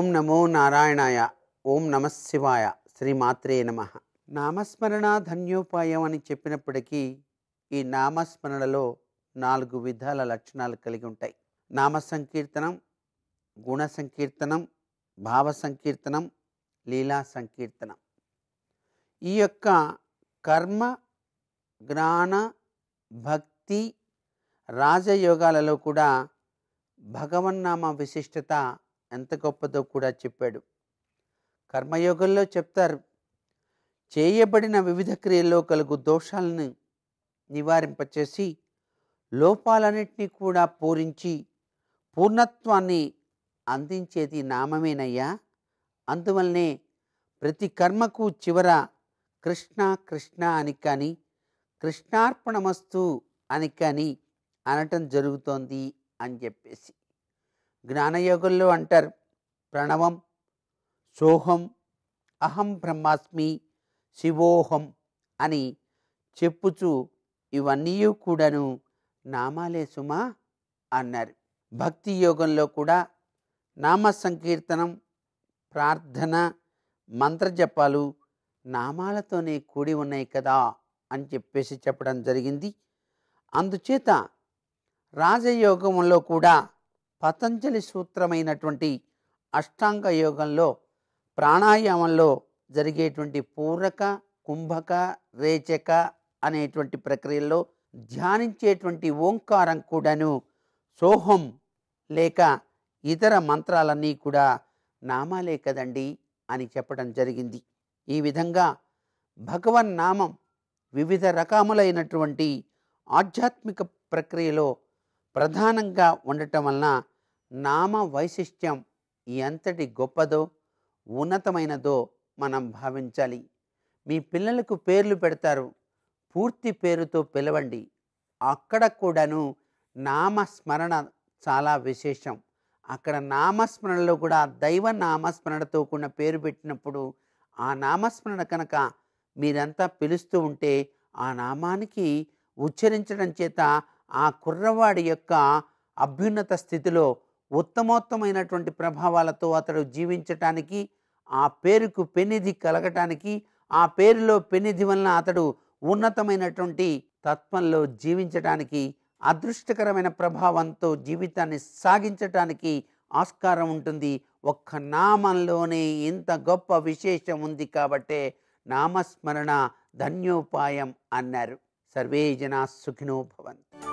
ఓం నమో నారాయణాయ ఓం నమశివాయ శ్రీమాత్రే నమ. నామస్మరణ ధన్యోపాయం అని చెప్పినప్పటికీ ఈ నామస్మరణలో నాలుగు విధాల లక్షణాలు కలిగి ఉంటాయి. నామ సంకీర్తనం గుణ సంకీర్తనం భావ సంకీర్తనం లీలా సంకీర్తనం. ఈ యొక్క కర్మ జ్ఞాన భక్తి రాజయోగాలలో కూడా భగవన్నామ విశిష్టత ఎంత గొప్పదో కూడా చెప్పాడు. కర్మయోగంలో చెప్తారు. చేయబడిన వివిధ క్రియల్లో కలుగు దోషాలను నివారింపచేసి లోపాలన్నింటినీ కూడా పూరించి పూర్ణత్వాన్ని అందించేది నామమేనయ్యా. అందువల్లనే ప్రతి కర్మకు చివర కృష్ణ కృష్ణ అని కానీ కృష్ణార్పణమస్తు అని కానీ అనటం జరుగుతోంది అని చెప్పేసి. జ్ఞానయోగంలో అంటారు. ప్రణవం సోహం అహం బ్రహ్మాస్మి శివోహం అని చెప్పుచు ఇవన్నీ కూడాను నామాలే సుమా అన్నారు. భక్తి యోగంలో కూడా నామ సంకీర్తనం ప్రార్థన మంత్రజపాలు నామాలతోనే కూడి ఉన్నాయి కదా అని చెప్పేసి చెప్పడం జరిగింది. అందుచేత రాజయోగంలో కూడా పతంజలి సూత్రమైనటువంటి అష్టాంగ యోగంలో ప్రాణాయామంలో జరిగేటువంటి పూరక కుంభక రేచక అనేటువంటి ప్రక్రియల్లో ధ్యానించేటువంటి ఓంకారం కూడాను సోహం లేక ఇతర మంత్రాలన్నీ కూడా నామాలే కదండి అని చెప్పడం జరిగింది. ఈ విధంగా భగవన్ నామం వివిధ రకములైనటువంటి ఆధ్యాత్మిక ప్రక్రియలో ప్రధానంగా ఉండటం వలన నామ వైశిష్ట్యం ఎంతటి గొప్పదో ఉన్నతమైనదో మనం భావించాలి. మీ పిల్లలకు పేర్లు పెడతారు. పూర్తి పేరుతో పిలవండి. అక్కడ కూడాను నామస్మరణ చాలా విశేషం. అక్కడ నామస్మరణలో కూడా దైవ నామస్మరణతో కూడిన పేరు పెట్టినప్పుడు ఆ నామస్మరణ కనుక మీరంతా పిలుస్తూ ఉంటే ఆ నామానికి ఉచ్చరించడం చేత ఆ కుర్రవాడి యొక్క అభ్యున్నత స్థితిలో ఉత్తమోత్తమైనటువంటి ప్రభావాలతో అతడు జీవించటానికి ఆ పేరుకు పెనిధి కలగటానికి ఆ పేరులో పెనిధి వలన అతడు ఉన్నతమైనటువంటి తత్వంలో జీవించటానికి అదృష్టకరమైన ప్రభావంతో జీవితాన్ని సాగించటానికి ఆస్కారం ఉంటుంది. ఒక్క నామంలోనే ఇంత గొప్ప విశేషం ఉంది కాబట్టే నామస్మరణ ధన్యోపాయం అన్నారు. సర్వే జనా సుఖినో భవంతు.